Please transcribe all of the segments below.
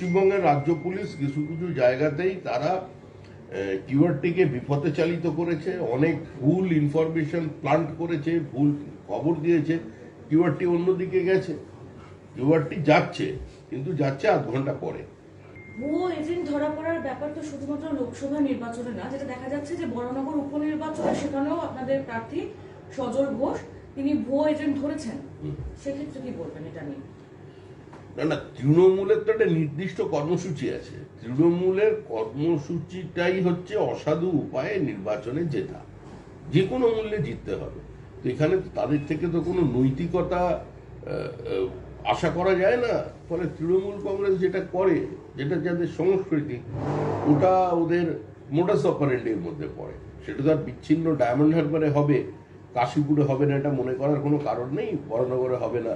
পশ্চিমবঙ্গের রাজ্য পুলিশ কিছু কিছু জায়গাতেই তারা কিউআরটিকে বিপথে চালিত করেছে। অনেক ভুল ইনফরমেশন প্লান্ট করেছে ভুল খবর দিয়েছে। কিউআরটি অন্যদিকে গেছে। কিউআরটি যাচ্ছে কিন্তু যাচ্ছে আধ ঘণ্টা পরে। ভুয়ো এজেন্ট ধরা পড়ার ব্যাপার তো শুধুমাত্র লোকসভা নির্বাচনে না যেটা দেখা যাচ্ছে যে বড়নগর উপনির্বাচনে সেখানেও আপনাদের প্রার্থী সজল ঘোষ তিনি ভুয়ো এজেন্ট ধরেছেন। সেক্ষেত্রে কি বলবেন এটা নিয়ে? না না, তৃণমূলের তো একটা নির্দিষ্ট কর্মসূচি আছে। তৃণমূলের কর্মসূচিটাই হচ্ছে অসাধু উপায়ে নির্বাচনে জেতা। যে কোনো মূল্যে জিততে হবে। তো এখানে তাদের থেকে তো কোনো নৈতিকতা আশা করা যায় না। ফলে তৃণমূল কংগ্রেস যেটা করে, যেটা যাদের সংস্কৃতি, ওটা ওদের মোটাস অপারেন্টের মধ্যে পড়ে। সেটা তো আর বিচ্ছিন্ন ডায়মন্ড হারবারে হবে, কাশীপুরে হবে না এটা মনে করার কোনো কারণ নেই, বড়নগরে হবে না।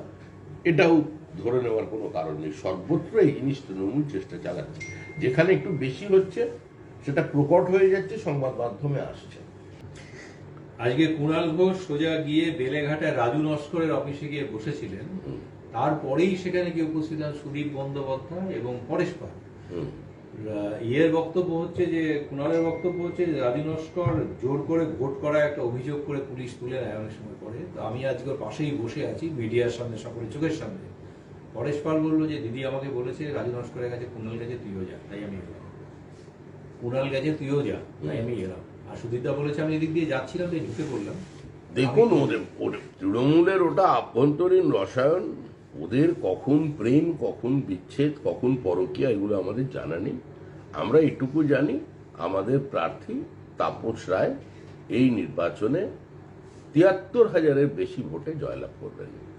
এটাও ধরে নেওয়ার কোনো কারণ নেই। সর্বত্র এই জিনিস তৃণমূল চেষ্টা চালাচ্ছে। যেখানে একটু বেশি হচ্ছে সেটা প্রকট হয়ে যাচ্ছে সংবাদ মাধ্যমে আসছে। আজকে কুণাল ঘোষ সোজা গিয়ে বেলেঘাটে রাজু নস্করের অফিসে গিয়ে বসেছিলেন। তারপরেই সেখানে গিয়ে উপস্থিত হন সুদীপ বন্দ্যোপাধ্যায় এবং পরেশ পাল। ইয়ের বক্তব্য হচ্ছে যে কুণালের বক্তব্য হচ্ছে যে রাজু নস্কর জোর করে ভোট করা একটা অভিযোগ করে পুলিশ তুলে নেয় অনেক সময় পরে। তো আমি আজকে পাশেই বসে আছি মিডিয়ার সামনে সকলের চোখের সামনে। পরেশ পাল বলল যে, দিদি আমাকে বলেছে, রাজু নস্করের কাছে কুণাল গেছে, তুইও যা। তাই আমি এলাম। কুণাল গেছে, তুইও যা। তাই আমি এলাম। আর সুদীপদা বলেছে, আমি এদিক দিয়ে যাচ্ছিলাম, তাই ঢুকে পড়লাম। দেখুন ওদের ওদের, তৃণমূলের ওটা আভ্যন্তরীণ রসায়ন। ওদের কখন প্রেম, কখন বিচ্ছেদ, কখন পরকীয়া, এগুলো আমাদের জানা নেই। আমরা এটুকু জানি, আমাদের প্রার্থী তাপস রায় এই নির্বাচনে তিয়াত্তর হাজারের বেশি ভোটে জয়লাভ করবেন।